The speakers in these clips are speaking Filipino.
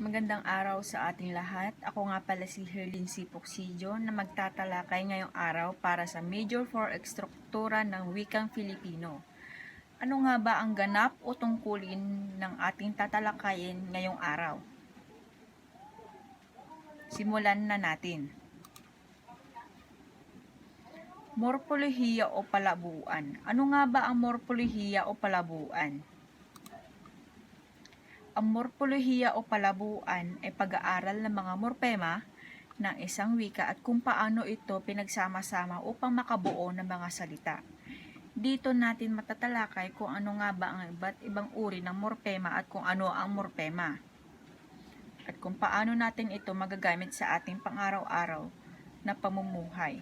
Magandang araw sa ating lahat. Ako nga pala si Herlin Sipoksidio na magtatalakay ngayong araw para sa Major for Ekstruktura ng Wikang Filipino. Ano nga ba ang ganap o tungkulin ng ating tatalakayin ngayong araw? Simulan na natin. Morpolohiya o palabuan. Ano nga ba ang morpolohiya o palabuan? Ang morpolohiya o palabuan ay pag-aaral ng mga morpema ng isang wika at kung paano ito pinagsama-sama upang makabuo ng mga salita. Dito natin matatalakay kung ano nga ba ang iba't ibang uri ng morpema at kung ano ang morpema. At kung paano natin ito magagamit sa ating pang-araw-araw na pamumuhay.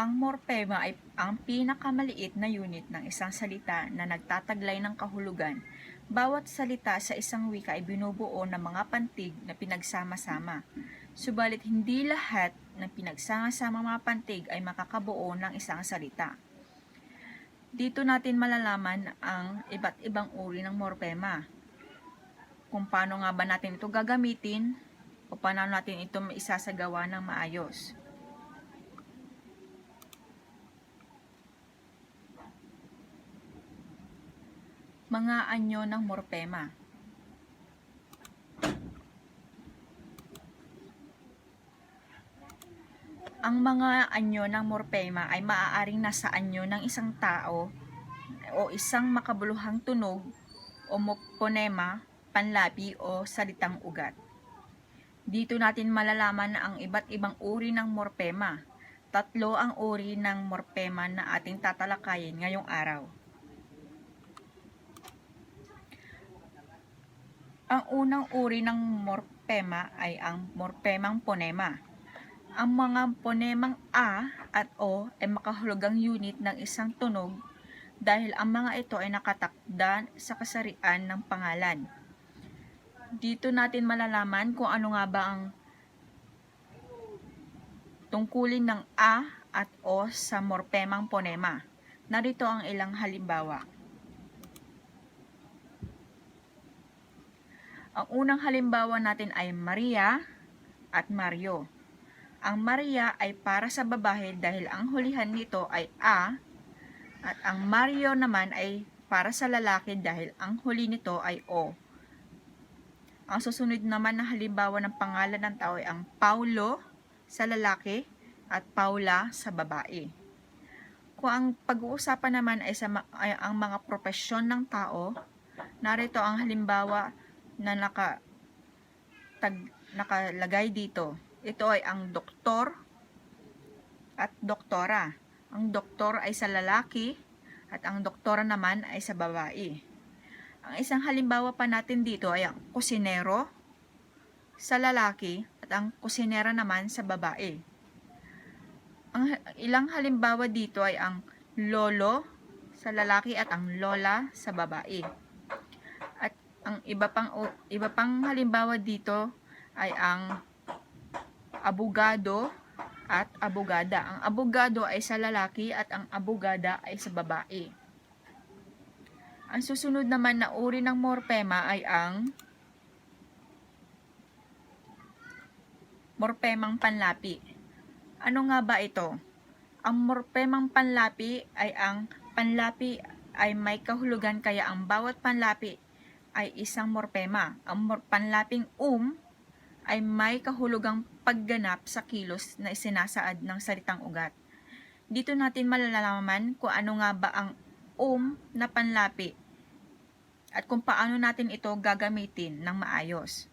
Ang morpema ay ang pinakamaliit na unit ng isang salita na nagtataglay ng kahulugan. Bawat salita sa isang wika ay binubuo ng mga pantig na pinagsama-sama. Subalit hindi lahat ng pinagsama-sama mga pantig ay makakabuo ng isang salita. Dito natin malalaman ang iba't ibang uri ng morpema. Kung paano nga ba natin ito gagamitin o paano natin ito maisasagawa ng maayos. Mga anyo ng morpema. Ang mga anyo ng morpema ay maaaring nasa anyo ng isang tao o isang makabuluhang tunog o moponema, panlapi o salitang ugat. Dito natin malalaman ang iba't ibang uri ng morpema. Tatlo ang uri ng morpema na ating tatalakayin ngayong araw. Ang unang uri ng morpema ay ang morpemang ponema. Ang mga ponemang A at O ay makahulugang unit ng isang tunog dahil ang mga ito ay nakatakda sa kasarian ng pangalan. Dito natin malalaman kung ano nga ba ang tungkulin ng A at O sa morpemang ponema. Narito ang ilang halimbawa. Ang unang halimbawa natin ay Maria at Mario. Ang Maria ay para sa babae dahil ang hulihan nito ay A at ang Mario naman ay para sa lalaki dahil ang huli nito ay O. Ang susunod naman na halimbawa ng pangalan ng tao ay ang Paulo sa lalaki at Paula sa babae. Kung ang pag-uusapan naman ay, sa, ay ang mga propesyon ng tao, narito ang halimbawa na naka, tag, nakalagay dito. Ito ay ang doktor at doktora. Ang doktor ay sa lalaki at ang doktora naman ay sa babae. Ang isang halimbawa pa natin dito ay ang kusinero sa lalaki at ang kusinera naman sa babae. Ang ilang halimbawa dito ay ang lolo sa lalaki at ang lola sa babae. Ang iba pang iba pang halimbawa dito ay ang abogado at abogada. Ang abogado ay sa lalaki at ang abogada ay sa babae. Ang susunod naman na uri ng morpema ay ang morpemang panlapi. Ano nga ba ito? Ang morpemang panlapi ay ang panlapi ay may kahulugan kaya ang bawat panlapi ay isang morpema. Ang panlaping um ay may kahulugang pagganap sa kilos na isinasaad ng salitang ugat. Dito natin malalaman kung ano nga ba ang um na panlapi at kung paano natin ito gagamitin ng maayos.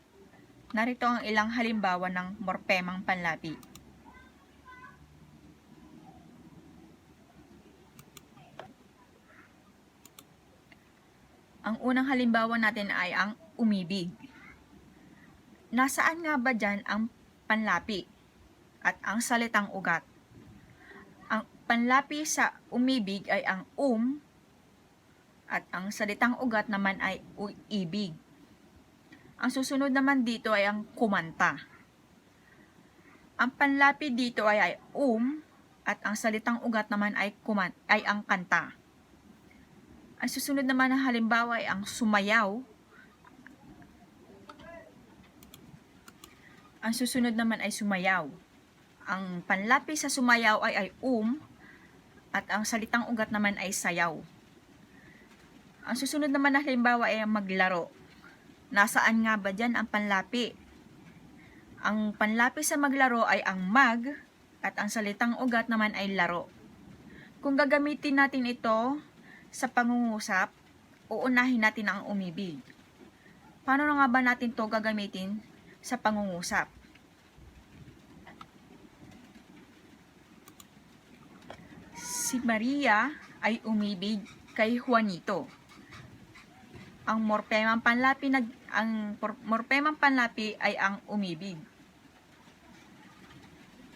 Narito ang ilang halimbawa ng morpemang panlapi. Ang unang halimbawa natin ay ang umibig. Nasaan nga ba dyan ang panlapi at ang salitang ugat? Ang panlapi sa umibig ay ang um at ang salitang ugat naman ay ibig. Ang susunod naman dito ay ang kumanta. Ang panlapi dito ay, ay um at ang salitang ugat naman ay kuman ay ang kanta. Ang susunod naman na halimbawa ay ang sumayaw. Ang susunod naman ay sumayaw. Ang panlapi sa sumayaw ay ay um at ang salitang ugat naman ay sayaw. Ang susunod naman na halimbawa ay ang maglaro. Nasaan nga ba dyan ang panlapi? Ang panlapi sa maglaro ay ang mag at ang salitang ugat naman ay laro. Kung gagamitin natin ito sa pangungusap, uunahin natin ang umibig. Paano na nga ba natin to gagamitin sa pangungusap? Si Maria ay umibig kay Juanito. Ang morpemang panlapi nag ang morpemang panlapi ay ang umibig.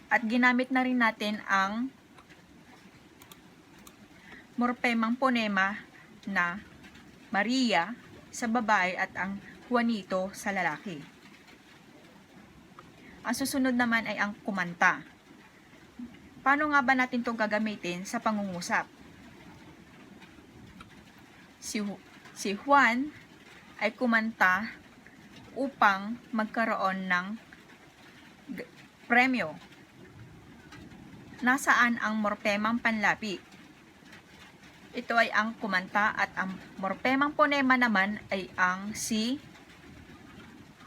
At ginamit na rin natin ang morpemang ponema na Maria sa babae at ang Juanito sa lalaki. Ang susunod naman ay ang kumanta. Paano nga ba natin to gagamitin sa pangungusap? Si, si Juan ay kumanta upang magkaroon ng premyo. Nasaan ang morpemang panlapi? Ito ay ang kumanta at ang morpemang ponema naman ay ang si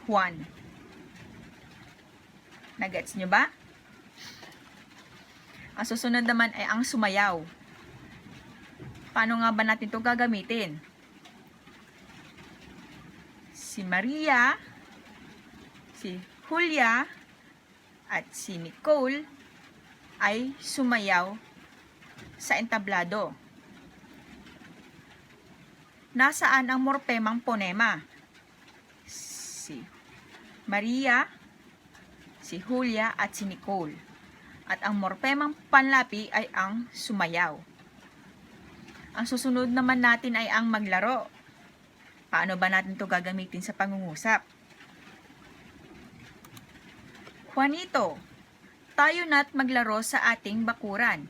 Juan. Nagets nyo ba? Ang susunod naman ay ang sumayaw. Paano nga ba natin ito gagamitin? Si Maria, si Julia, at si Nicole ay sumayaw sa entablado. Nasaan ang morpemang ponema? Si Maria, si Julia at si Nicole. At ang morpemang panlapi ay ang sumayaw. Ang susunod naman natin ay ang maglaro. Paano ba natin to gagamitin sa pangungusap? Juanito, tayo na't maglaro sa ating bakuran.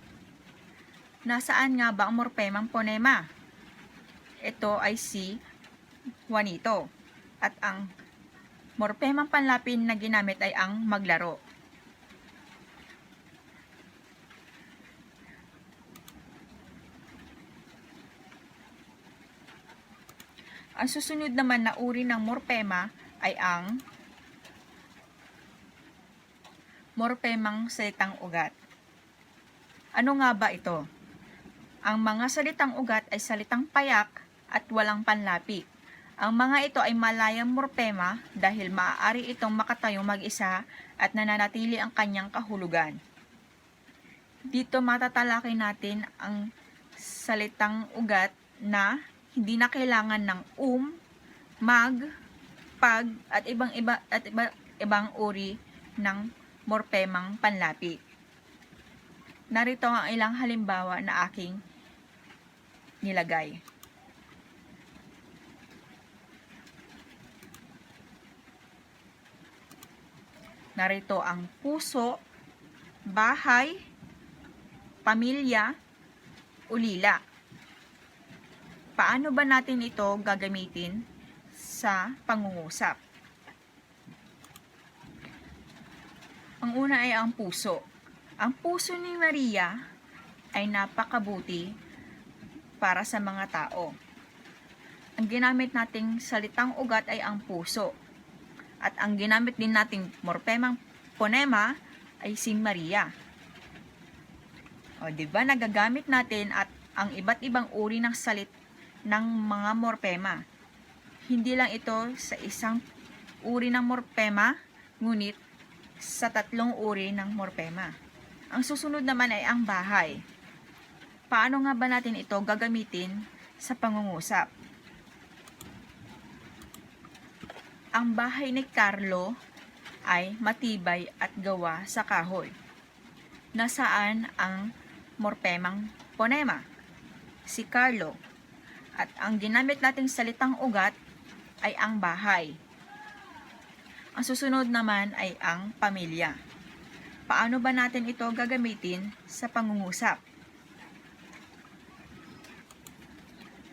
Nasaan nga ba ang morpemang ponema? Ito ay si Juanito. At ang morpemang panlapin na ginamit ay ang maglaro. Ang susunod naman na uri ng morpema ay ang morpemang salitang ugat. Ano nga ba ito? Ang mga salitang ugat ay salitang payak at walang panlapi. Ang mga ito ay malayang morpema dahil maaari itong makatayo mag-isa at nananatili ang kanyang kahulugan. Dito matatalakay natin ang salitang ugat na hindi na kailangan ng um, mag, pag at ibang iba at iba, ibang uri ng morpemang panlapi. Narito ang ilang halimbawa na aking nilagay. Narito ang puso, bahay, pamilya, ulila. Paano ba natin ito gagamitin sa pangungusap? Ang una ay ang puso. Ang puso ni Maria ay napakabuti para sa mga tao. Ang ginamit nating salitang ugat ay ang puso. At ang ginamit din nating morpemang ponema ay si Maria. O, di ba nagagamit natin at ang iba't ibang uri ng salit ng mga morpema. Hindi lang ito sa isang uri ng morpema, ngunit sa tatlong uri ng morpema. Ang susunod naman ay ang bahay. Paano nga ba natin ito gagamitin sa pangungusap? Ang bahay ni Carlo ay matibay at gawa sa kahoy. Nasaan ang morpemang ponema? Si Carlo. At ang ginamit nating salitang ugat ay ang bahay. Ang susunod naman ay ang pamilya. Paano ba natin ito gagamitin sa pangungusap?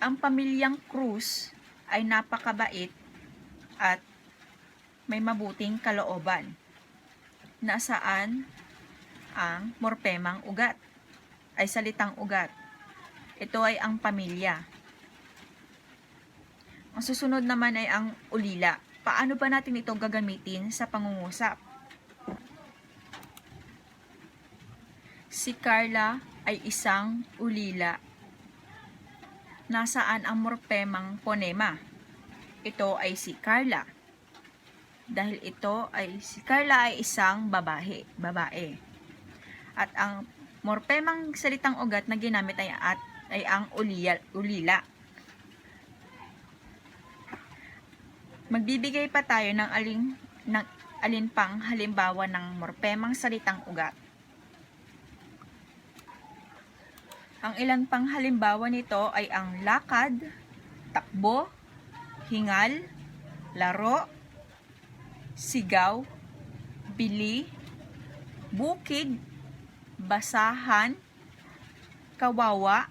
ang pamilyang Cruz ay napakabait at may mabuting kalooban. Nasaan ang morpemang ugat? Ay salitang ugat. Ito ay ang pamilya. Ang susunod naman ay ang ulila. Paano ba natin ito gagamitin sa pangungusap? Si Carla ay isang ulila. Nasaan ang morpemang ponema? Ito ay si Carla. Dahil ito ay si Carla ay isang babae, babae. At ang morpemang salitang ugat na ginamit ay at ay ang ulila, ulila. Magbibigay pa tayo ng aling ng alin pang halimbawa ng morpemang salitang ugat. Ang ilang pang halimbawa nito ay ang lakad, takbo, hingal, laro, sigaw, bili, bukid, basahan, kawawa,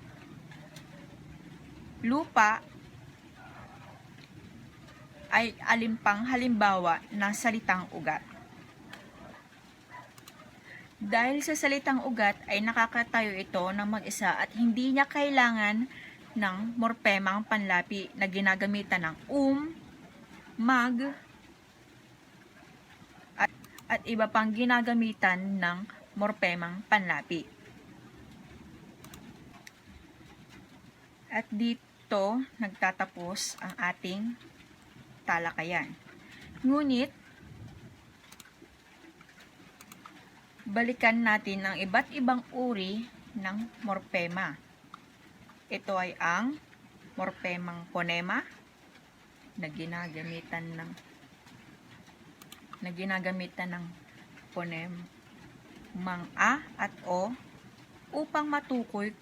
lupa, ay alimpang halimbawa ng salitang ugat. Dahil sa salitang ugat ay nakakatayo ito ng mag-isa at hindi niya kailangan ng morpemang panlapi na ginagamitan ng um, mag, at, iba pang ginagamitan ng morpemang panlapi. At dito nagtatapos ang ating talakayan. Ngunit, balikan natin ang iba't ibang uri ng morpema. Ito ay ang morpemang ponema na ginagamitan ng na ginagamitan ng ponem mang a at o upang matukoy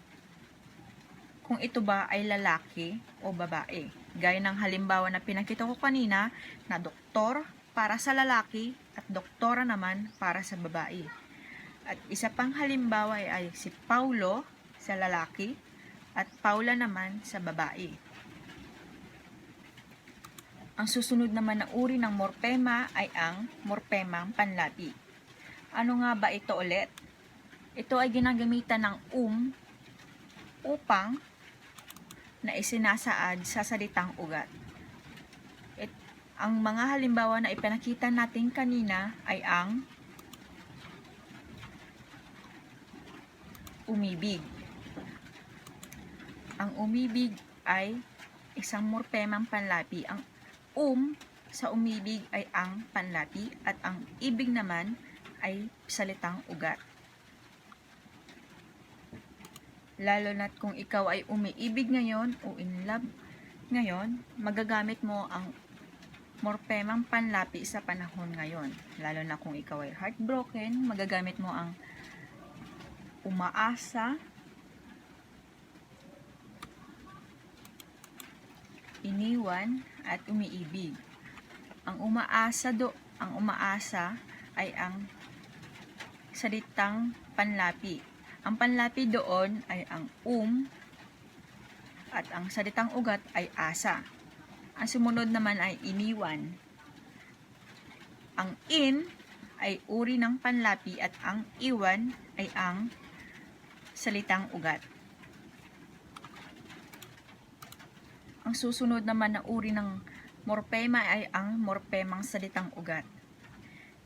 kung ito ba ay lalaki o babae. Gaya ng halimbawa na pinakita ko kanina na doktor para sa lalaki at doktora naman para sa babae. At isa pang halimbawa ay, ay si Paulo sa lalaki at Paula naman sa babae. Ang susunod naman na uri ng morpema ay ang morpemang panlapi. Ano nga ba ito ulit? Ito ay ginagamitan ng um upang na isinasaad sa salitang ugat. It, ang mga halimbawa na ipinakita natin kanina ay ang umibig. Ang umibig ay isang morpemang panlapi. Ang um sa umibig ay ang panlapi at ang ibig naman ay salitang ugat. Lalo na't kung ikaw ay umiibig ngayon o in love ngayon, magagamit mo ang morpemang panlapi sa panahon ngayon. Lalo na kung ikaw ay heartbroken, magagamit mo ang umaasa, iniwan, at umiibig. Ang umaasa do, ang umaasa ay ang salitang panlapi. Ang panlapi doon ay ang um at ang salitang ugat ay asa. Ang sumunod naman ay iniwan. Ang in ay uri ng panlapi at ang iwan ay ang salitang ugat. Ang susunod naman na uri ng morpema ay ang morpemang salitang ugat.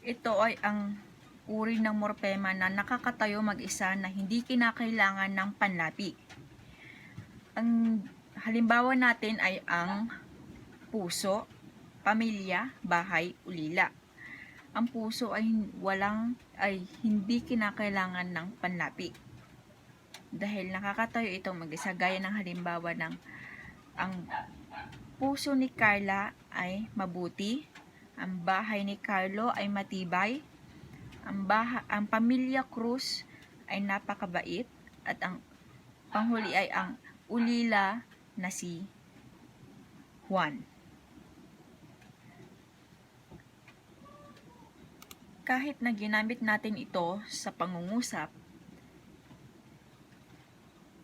Ito ay ang uri ng morpema na nakakatayo mag-isa na hindi kinakailangan ng panlapi. Ang halimbawa natin ay ang puso, pamilya, bahay, ulila. Ang puso ay walang ay hindi kinakailangan ng panlapi. Dahil nakakatayo itong mag-isa gaya ng halimbawa ng ang puso ni Carla ay mabuti, ang bahay ni Carlo ay matibay, ang, baha, ang pamilya Cruz ay napakabait. At ang panghuli ay ang ulila na si Juan. Kahit na ginamit natin ito sa pangungusap,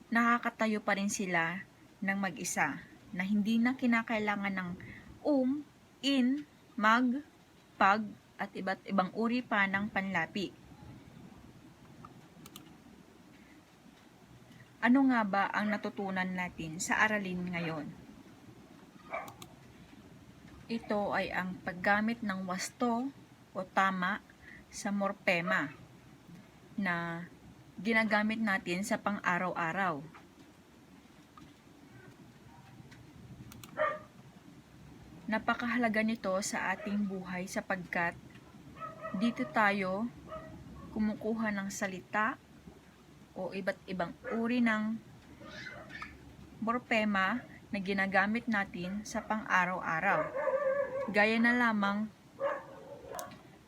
nakakatayo pa rin sila ng mag-isa na hindi na kinakailangan ng um, in, mag, pag, at iba't ibang uri pa ng panlapi. Ano nga ba ang natutunan natin sa aralin ngayon? Ito ay ang paggamit ng wasto o tama sa morpema na ginagamit natin sa pang-araw-araw. Napakahalaga nito sa ating buhay sapagkat dito tayo kumukuha ng salita o iba't ibang uri ng morpema na ginagamit natin sa pang-araw-araw. Gaya na lamang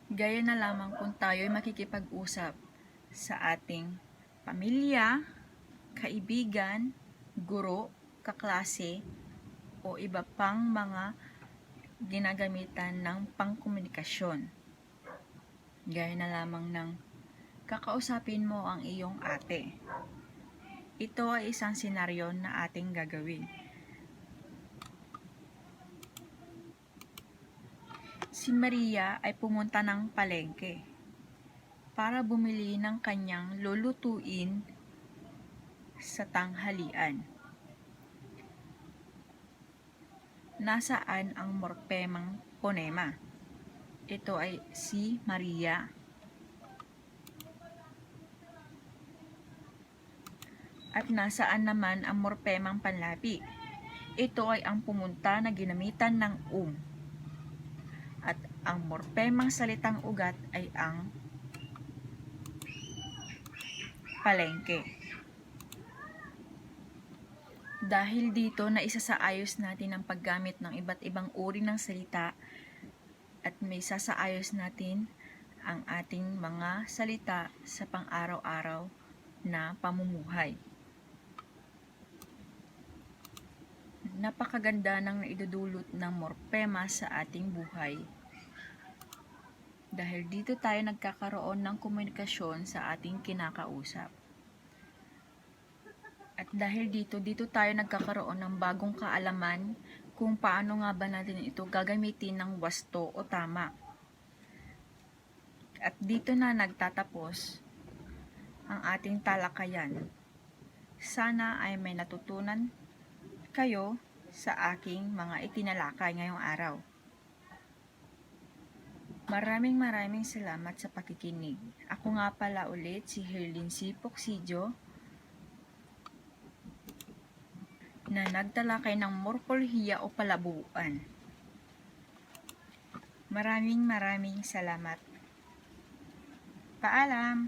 gaya na lamang kung tayo ay makikipag-usap sa ating pamilya, kaibigan, guro, kaklase, o iba pang mga ginagamitan ng pangkomunikasyon. Gaya na lamang ng kakausapin mo ang iyong ate. Ito ay isang senaryo na ating gagawin. Si Maria ay pumunta ng palengke para bumili ng kanyang lulutuin sa tanghalian. Nasaan ang morpemang ponema? Ito ay si Maria. At nasaan naman ang morpemang panlapi? Ito ay ang pumunta na ginamitan ng um. At ang morpemang salitang ugat ay ang palengke. Dahil dito na isa sa ayos natin ang paggamit ng iba't ibang uri ng salita at may sasaayos natin ang ating mga salita sa pang-araw-araw na pamumuhay. Napakaganda ng naidudulot ng morpema sa ating buhay. Dahil dito tayo nagkakaroon ng komunikasyon sa ating kinakausap. At dahil dito, dito tayo nagkakaroon ng bagong kaalaman kung paano nga ba natin ito gagamitin ng wasto o tama. At dito na nagtatapos ang ating talakayan. Sana ay may natutunan kayo sa aking mga itinalakay ngayong araw. Maraming maraming salamat sa pakikinig. Ako nga pala ulit si Herlin Sipok Sijo na nagtalakay ng morpolhiya o palabuan. Maraming maraming salamat. Paalam!